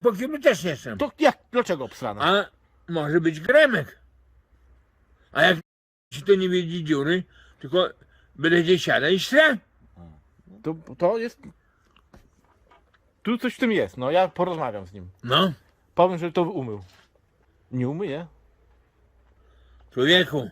po kiblu też jestem. To jak, dlaczego obsrana? A może być gremek. A jak ci to nie wiedzie dziury, tylko będzie siada i stra. To, to jest... Tu coś w tym jest, no ja porozmawiam z nim. No, Powiem, że to umył. Nie umyje? człowieku.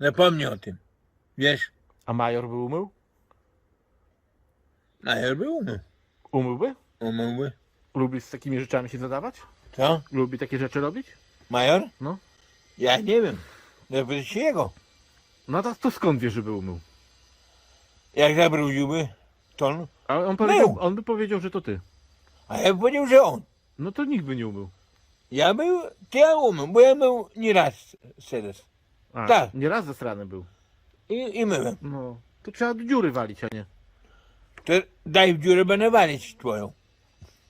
Zapomnij o tym. Wiesz, A major by umył? a ja by umył. Umyłby? Umyłby. Lubi z takimi rzeczami się zadawać? Co? Lubi takie rzeczy robić? Major? No. Ja nie wiem. Zapytaj się jego. No to, to skąd wie, żeby umył? Jak zabrudziłby, to on. A on, powiedział, Mył. on by powiedział, że to ty. A ja bym powiedział, że on. No to nikt by nie umył. Ja był, to ja umył, bo ja mył nie raz teraz. A, Tak. Nie raz zasrany był. I, I myłem. No. To trzeba do dziury walić, a nie. To daj w dziurę, będę walić twoją.